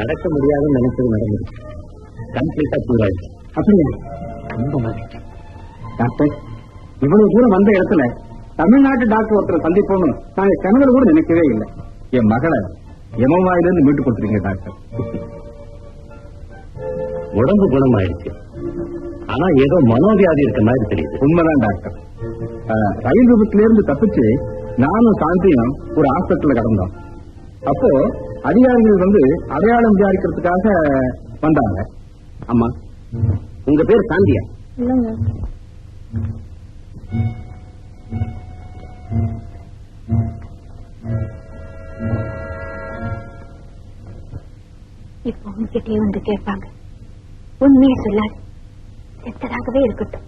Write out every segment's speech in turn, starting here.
நடக்க முடியாதுன்னு நினைச்சது நடந்தது. கம்ப்ளீட்டா கியூர் அப்படியா? ரொம்ப மகிழ்ச்சி டாக்டர் இவ்வளவு தூரம் வந்த இடத்துல தமிழ்நாட்டு டாக்டர் ஒருத்தரை சந்திப்போம்னு நாங்க கணவர் கூட நினைக்கவே இல்லை. என் மகளை எமவாயிலிருந்து மீட்டு கொடுத்துருங்க டாக்டர் உடம்பு குணமாயிடுச்சு. ஆனா ஏதோ மனோவியாதி இருக்க மாதிரி தெரியுது. உண்மைதான் டாக்டர் ரயில் விபத்துல இருந்து தப்பிச்சு நானும் சாந்தியும் ஒரு ஹாஸ்பிட்டல்ல கிடந்தோம். அப்போ அதிகாரிகள் வந்து அடையாளம் விசாரிக்கிறதுக்காக வந்தாங்க. அம்மா உங்க பேர் சாந்தியா இல்லைங்க. இப்போ உங்ககிட்டயே வந்து கேட்பாங்க. உண்மையை சொல்லாது. செத்ததாகவே இருக்கட்டும்.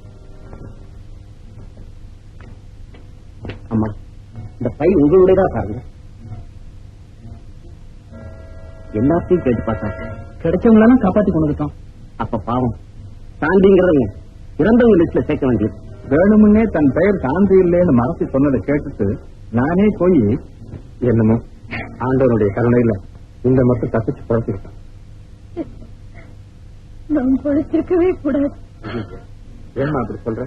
அம்மா இந்த பை உங்களுடையதா பாருங்க. எல்லாத்தையும் கேட்டு பார்த்தாங்க கிடைச்சவங்களெல்லாம் காப்பாத்தி கொண்டு வந்துட்டோம் அப்ப பாவம். சாந்திங்கிறவங்க இறந்தவங்க லிஸ்ட்ல சேர்க்க வேண்டியது. வேணுமுன்னே தன் பெயர் சாந்தி இல்லைன்னு மறந்து சொன்னதை கேட்டுட்டு நானே போய் என்னமோ ஆண்டவனுடைய கருணையில இந்த மட்டும் தப்பிச்சு பழச்சிக்கிட்டான். நான் பொழைச்சிருக்கவே கூடாது. ஏமா அப்படி சொல்ற?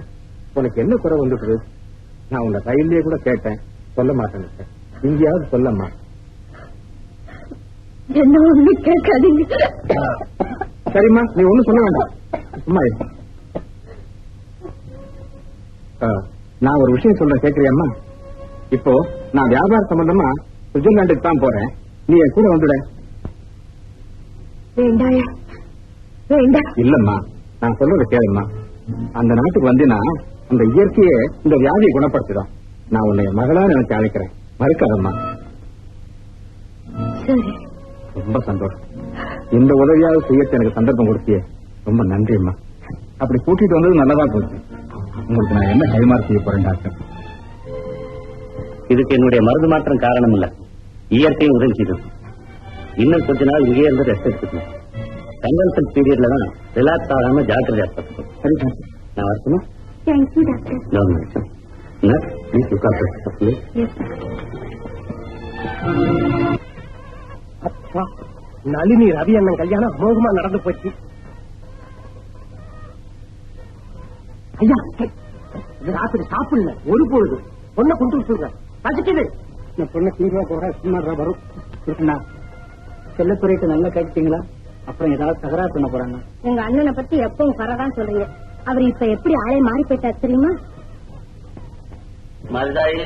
உனக்கு என்ன குறை வந்துட்டு நான் உன்னை ரயிலே கூட கேட்டேன். சொல்ல மாட்டேன் இங்கேயாவது சொல்லம்மா. என்ன ஒண்ணு கேட்காதீங்க. சரிம்மா நீ ஒண்ணும் சொல்ல வேண்டாம். ஆ, நான் ஒரு விஷயம் சொல்றேன் கேக்குறியம்மா இப்போ நான் வியாபார சம்பந்தமா சுவிட்சர்லாந்துக்கு தான் போறேன். நீ என் கூட வந்துட. வேண்டாயா? வேண்டாம் இல்லம்மா நான் சொல்றதை கேளும்மா. அந்த நாட்டுக்கு வந்தீனா அந்த இயற்கையே இந்த வியாதியை குணப்படுத்திடும். நான் உன்னை மகளா நினைச்சு அழைக்கிறேன். மறுக்காதம்மா. சரி. ரொம்ப சந்தோஷம். இந்த உதவியாவது செய்யறது எனக்கு சந்தர்ப்பம் கொடுத்தியே. ரொம்ப நன்றிம்மா அப்படி கூட்டிட்டு வந்தது நல்லதா போச்சு. உங்களுக்கு நான் என்ன கைமாறு செய்ய போறேன் டாக்டர்? இதுக்கு என்னுடைய மருந்து மாற்றம் காரணம் இல்ல இயற்கையும் உதவி செய்தது இன்னும் கொஞ்ச நாள் இங்கேயே இருந்து ரெஸ்ட் எடுத்துக்கணும். கன்வென்ஷன் பீரியட்ல தான் ரிலாக்ஸ் ஆகாம ஜாக்கிரதையா பார்த்துக்கணும் சரி டாக்டர். நான் வரட்டுமா? Thank you doctor. No, no. Nurse, please look after yes Nalini Ravi அண்ணன் கல்யாணம் அமோகமா நடந்து போச்சு. ஐயா இது ராத்திரி சாப்பிடல. ஒரு பொழுது. பொண்ணை கொண்டு சொல்றேன். பசிக்குது. நான் பொண்ணை தீர்வா போறேன் சும்மா வரும். இருக்குண்ணா செல்லத்துறைக்கு நல்லா கேட்டீங்களா அப்புறம் ஏதாவது தகராறு பண்ண போறாங்க உங்க அண்ணனை பத்தி எப்பவும் குறைதான் சொல்றீங்க. அவர் இப்ப எப்படி ஆளே மாறி போயிட்டார் தெரியுமா? மருதாயி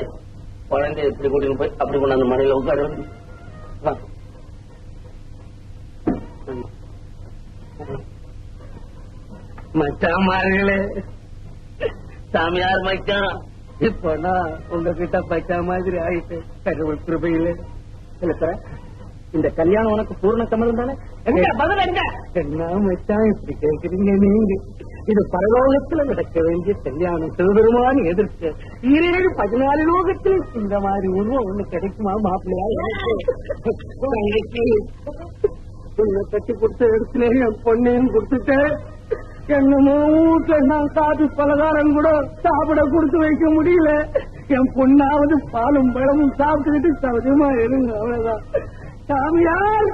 குழந்தை இப்படி கூட்டிட்டு போய் அப்படி கொண்டாந்து மனையில உட்கார மச்சான் மாறுகளே சாமியார் மச்சான் இப்போ நான் உங்ககிட்ட பச்சா மாதிரி ஆயிட்டு கடவுள் கிருபையில. இல்ல இந்த கல்யாணம் உனக்கு பூர்ண சம்மதம் தானே? என்ன மச்சான் இப்படி கேக்குறீங்க நீங்க? இது பரலோகத்துல நடக்க வேண்டிய கல்யாணம் சிவபெருமான் எதிர்த்து. ஈரேழு பதினாலு லோகத்தில் இந்த மாதிரி உருவம் ஒண்ணு கிடைக்குமா மாப்பிள்ளையா? எனக்கு தங்கச்சி, உன்னை கட்டி கொடுத்த இடத்துல என் பொண்ணையும் கொடுத்துட்டேன். என்னமோ வீட்டுல நான் காபி பலகாரம் கூட சாப்பிட கொடுத்து வைக்க முடியல. என் பொண்ணாவது பாலும் பழமும் சாப்பிட்டுக்கிட்டு சகஜமா இருங்க அவ்வளவுதான். சாமியார்!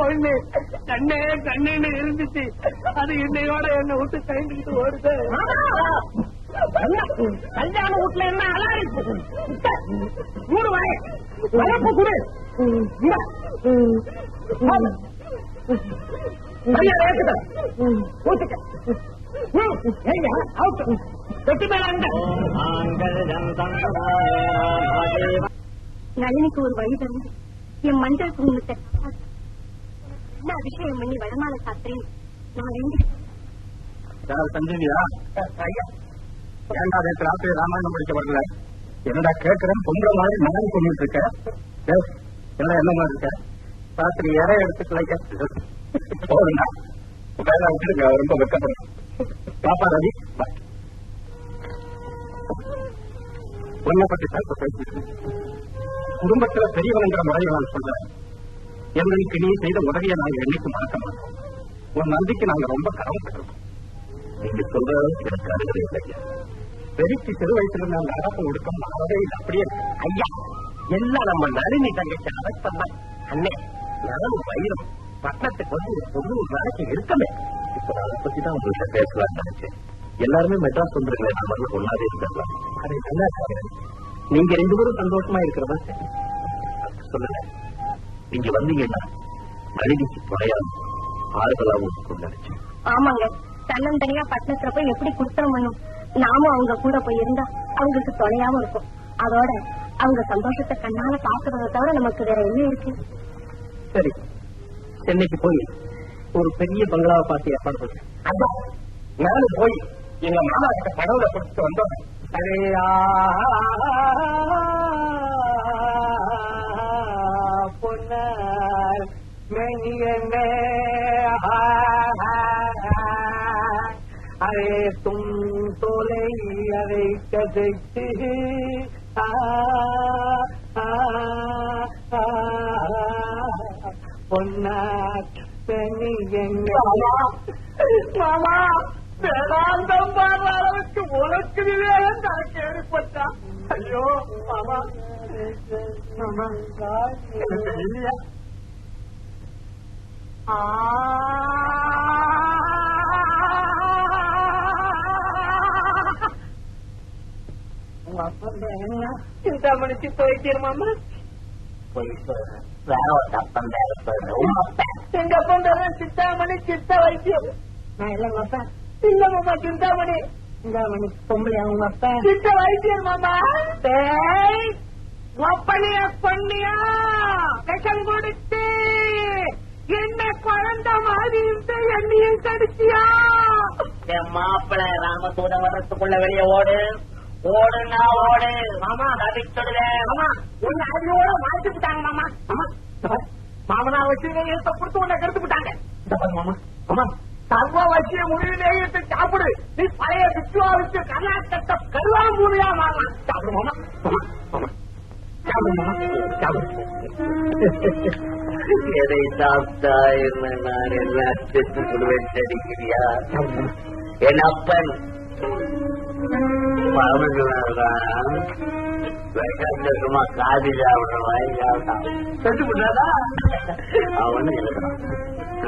ஒண்ணு கண்ணே கண்ணுன்னு இருந்துச்சு அது இன்னையோட என்ன விட்டு கைந்துக்கிட்டு ஓடுது. கல்யாண வீட்டுல என்ன அலாரி மூணு வரை வரப்பு குடு. மரியாதை ஊத்துக்க. தொட்டி மேல நளினிக்கு ஒரு வழி தந்து. என் மஞ்சள் குங்குமத்தை. என்ன அபிஷேகம் பண்ணி வடமால சாத்திரேன் நான் வேண்டி சஞ்சீவியா ஏண்டா நேற்று ராத்திரி ராமாயணம் படிக்க வரல? என்னடா கேட்கிறேன் பொங்கல் மாதிரி நான் சொல்லிட்டு இருக்க? டேய், என்ன மாதிரி இருக்க? ராத்திரி இறை எடுத்துக்கலைக்க போதுண்ணா வேலை விட்டுருங்க ரொம்ப வெட்டப்படும் பாப்பா ரவி வா. உன்னை பத்தி பேசிட்டு குடும்பத்துல பெரியவங்கிற முறையை நான் சொல்றேன். எங்களுக்கு நீ செய்த உதவியை நாங்க என்னைக்கு மறக்க மாட்டோம் உன் நம்பிக்கை நாங்க ரொம்ப கடமைப்பட்டிருக்கோம் நீங்க சொல்றது எனக்கு அருகதை இல்லைங்க. பெருக்கி சிறு வயசுல இருந்த அந்த அடப்பு ஒடுக்கம் மாறவே இல்லை. அப்படியே ஐயா எல்லாம் நம்ம நளினி தங்கச்சி அவஸ்தம் தான் அண்ணே நானும் வயிறும் பட்டணத்துக்கு வந்து ஒரு பொண்ணு ஒரு இருக்கமே. இப்ப நான் அதை பத்தி தான் உங்கள்கிட்ட பேசலாம்னு நினைச்சேன். எல்லாருமே மெட்ராஸ் வந்துருங்களே நான் வந்து ஒன்னாவே இருக்கலாம் அது நல்லா இருக்காது. நீங்க ரெண்டு பேரும் சந்தோஷமா இருக்கிறதா சொல்லுங்க. நீங்க வந்தீங்கன்னா நளினிக்கு துணையாவும் ஆறுதலாகவும் இருக்கும்னு நினைச்சேன். ஆமாங்க. தன்னந்தனியா பட்டணத்துல போய் எப்படி குடுத்தனம் பண்ணும்? நாமும் அவங்க கூட போய் இருந்தா அவங்களுக்கு துணையாவும் இருக்கும் அதோட அவங்க சந்தோஷத்தை கண்ணால பாக்குறத தவிர நமக்கு வேற என்ன இருக்கு சரி சென்னைக்கு போய் ஒரு பெரிய பங்களாவை பார்த்து ஏற்பாடு பண்ணேன் அதான் நானும் போய் எங்க மாமா கிட்ட படவுல கொடுத்துட்டு வந்தோம் பொன்னால் மெய்யனே அரே தும் தோலை அதை கதைத்து பொன்னார் மாமா வேதாந்தம் பாடுற அளவுக்கு உனக்கு விவேகம் தனக்கு ஏற்பட்டா ஐயோ மாமா மாமா இல்லையா ஆ சொல்றேன் உங்க அப்பா எங்க அப்பா பேரு சித்தாமணி சித்த வைத்தியம் நான் இல்ல அப்பா இல்ல மாமா சிந்தாமணி சிந்தாமணி பொம்பளை அவங்க அப்பா சித்த வைத்தியம் மாமா டேய் ஒப்பனைய பண்ணியா விஷம் கொடுத்து என்ன குழந்த மாதிரி இருந்த என்னையும் கடிச்சியா என் மாப்பிள்ள ராமசூதம் வர்றதுக்குள்ள வெளியே ஓடு. ஓடுனா ஓடு. மாமா தவிச்சுடுவேன் மாமா உன்னை அடியோட மாட்டி விட்டாங்க மாமா. மாமா மாமனா வச்சு எழுத்த கொடுத்து உன்னை கெடுத்து விட்டாங்க மாமா. மாமா சர்வ வசிய முடிவு நேயத்தை சாப்பிடு. நீ பழைய விஸ்வாவிச்சு கர்நாடகத்தை கருவா மூலியா மாறலாம். சாப்பிடு மாமா. மாமா மாமா. சாப்பிடு மாமா. சாப்பிடு. எதை சாப்பிட்டா என்ன? நான் எல்லாம் செத்து விடுவேன் தெரிகிறியா சாப்பிடு மாமா என் அப்பன் பரமசிவன் விஷத்தை சும்மா காதி சாப்பிடுற மாதிரி சாப்பிட்டான் செத்து விடுறதா அவன் எழுதுறான்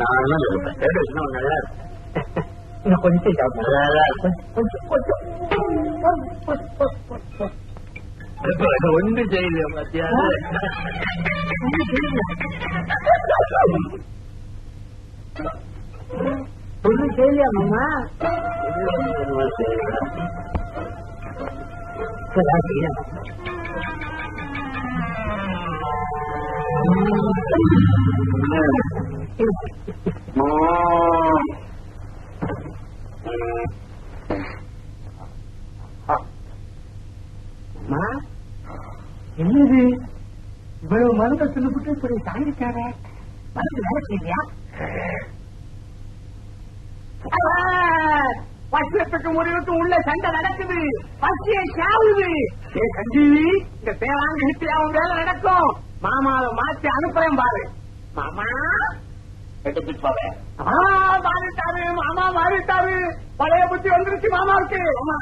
நானும் எழுப்பேன் ரெண்டு விஷயம் நல்லா இருக்கு இன்னும் கொஞ்சம் சாப்பிடு நல்லா இருக்கு கொஞ்சம் கொஞ்சம் ஒன்று செய்யல மத்தியானம் சொல்லு செய்யலையா மாமா? அம்மா, என்னது? இவ்வளவு மருந்த சொல்லிவிட்டு இப்படி தாங்கிக்கார மருந்து வேலை செய்யலையா? வருஷத்துக்கு முடிவுக்கு உள்ள சண்டை நடக்குது. பசியை சாவுது. ஏ சஞ்சீவி இந்த பேராங்க ஹிட்டியாவும் வேலை நடக்கும். மாமாவை மாத்தி அனுப்புறேன் பாரு. மாமா? மாறிட்டாரு மாமா மாறிட்டாரு பழைய புத்தி வந்துருச்சு மாமாவுக்கு. மாமா,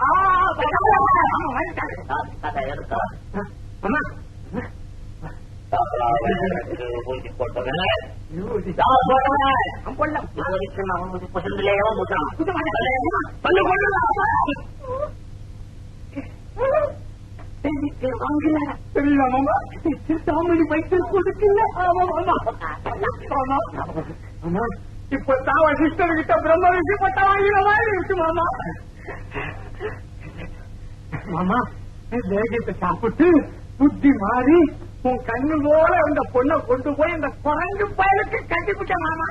ஆ, மாமா மாறிட்டாரு. மாமா ஊசி போட்டவன் தாமணி கொடுக்கல இப்ப தாவ சிஸ்டர் கிட்ட பிரம்ம விஷயப்பட்ட வாங்கின மாதிரி இருக்கு மாமா மாமா தேகத்தை சாப்பிட்டு புத்தி மாறி உன் கண்ணு போல அந்த பொண்ணை கொண்டு போய் இந்த குரங்கு பயலுக்கு கட்டிவிட்ட மாமா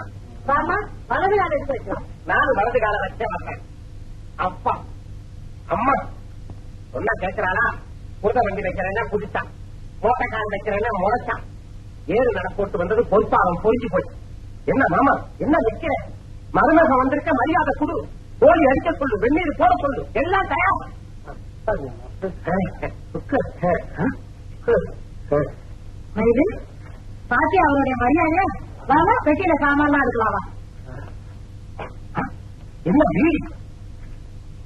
மாமா வலது கால எடுத்து வைக்கலாம் நானும் வலது கால வச்சே வந்தேன் அப்பா அம்மா சொன்னா கேட்கிறாளா புத வண்டி வைக்கிறேன்னா குதிச்சான் மோட்டக்கால் வைக்கிறேன்னா முறைச்சான் ஏறு நடப்போட்டு வந்தது பொறுப்பாகம் பொறிஞ்சு போச்சு என்ன மாமா என்ன வைக்கிற மருமக வந்திருக்க மரியாதை குடு கோழி அடிக்க சொல்லு வெந்நீர் போட சொல்லு எல்லாம் தயார் இது? பாத்தி அவருடைய மரியாதை வாங்க பெட்டியில சாமான்லாம் எடுக்கலாம் என்ன வீடி?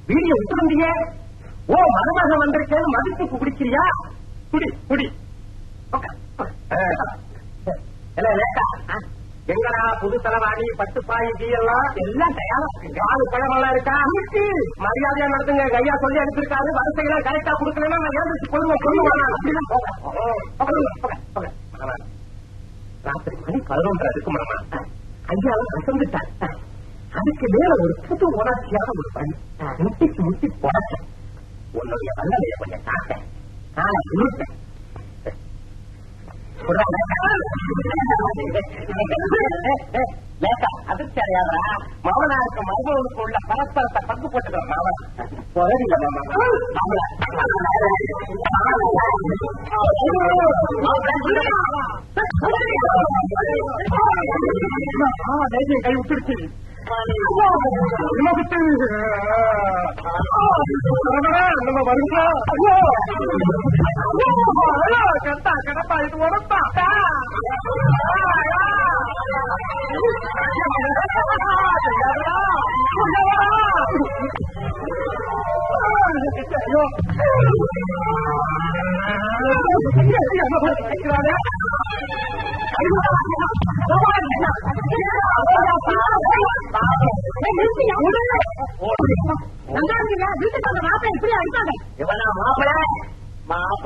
வீடியோ விட்டு வந்தீங்க ஓ மருமக வந்திருக்கேன்னு மதிப்பு குடிக்கிறியா? குடி குடி. எங்கடா புது தலைவாணி பாய் டீ எல்லாம் எல்லாம் தயாரா. காலு பழமெல்லாம் இருக்கா? இருக்கு மரியாதையா நடத்துங்க. ஐயா சொல்லி அனுப்பியிருக்காரு. வரிசையெல்லாம் கரெக்டா கொடுக்கலன்னா நான் போங்க, போங்க. மாமா, ராத்திரி மணி பதினொன்றரை இருக்கு மாமா. ஐயாவும் அசந்துட்டார் அதுக்கு மேல ஒரு புது உணர்ச்சியான ஒரு பணி. முட்டிக்கு முட்டி புடச்சேன். உன்னுடைய வல்லமையை கொஞ்சம் காட்டேன். காலை இழுத்தேன். அதிர்ச்சியாரா மாமனாருக்கு மருமகனுக்கு உள்ள பரஸ்பரத்தை பங்கு போட்டுக்கிறோம் மாமன் புகழில்ல கை விட்டுருச்சு நம்ம வருங்க கட்டா கடப்பா இது உடப்பா நல்லா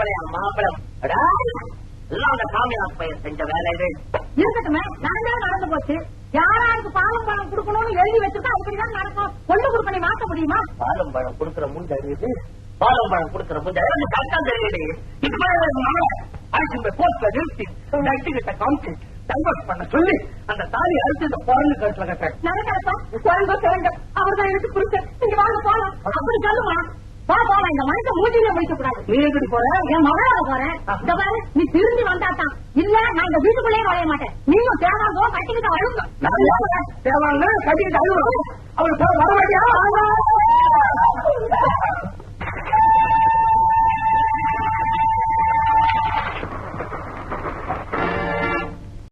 மாப்பிளையா மாப்பிள எல்லாம் அந்த சாமியார் பையன் செஞ்ச வேலை இது இருக்கட்டுமே நடந்தே நடந்து போச்சு. யாராருக்கு பாலும் பழம் கொடுக்கணும்னு எழுதி வச்சிருக்கா அப்படிதான் நடக்கும் கொண்டு கொடுப்பனை மாத்த முடியுமா? பாலும் பழம் கொடுக்கிற முன் தெரியுது. பாலும் பழம் கொடுக்கிற தெரியுது. கரெக்டா தெரியுது. இப்ப ஆட்சி போஸ்ட்ல நிறுத்தி நட்டுக்கிட்ட காமிச்சு டைவர்ஸ் பண்ண சொல்லி அந்த தாலி அறுத்து இந்த குரங்கு கட்டுல கட்டுறேன். நடக்கிறப்பா குழந்தை குழந்தை அவர் தான் எனக்கு பிடிச்ச நீங்க வாங்க போலாம். அப்படி சொல்லுமா? வா இந்த மனுஷன் மூஞ்சிலே முடிக்க கூடாது நீ எப்படி போற? என் மகளாக போறேன் இந்த பாரு நீ திரும்பி வந்தாதான். இல்ல நான் இந்த வீட்டுக்குள்ளேயே வரைய மாட்டேன். நீங்க தேவாங்கோ கட்டிக்கிட்டு அழுங்க தேவாங்க கட்டிக்கிட்டு அழுகும் அவளுக்கு வர மாட்டியா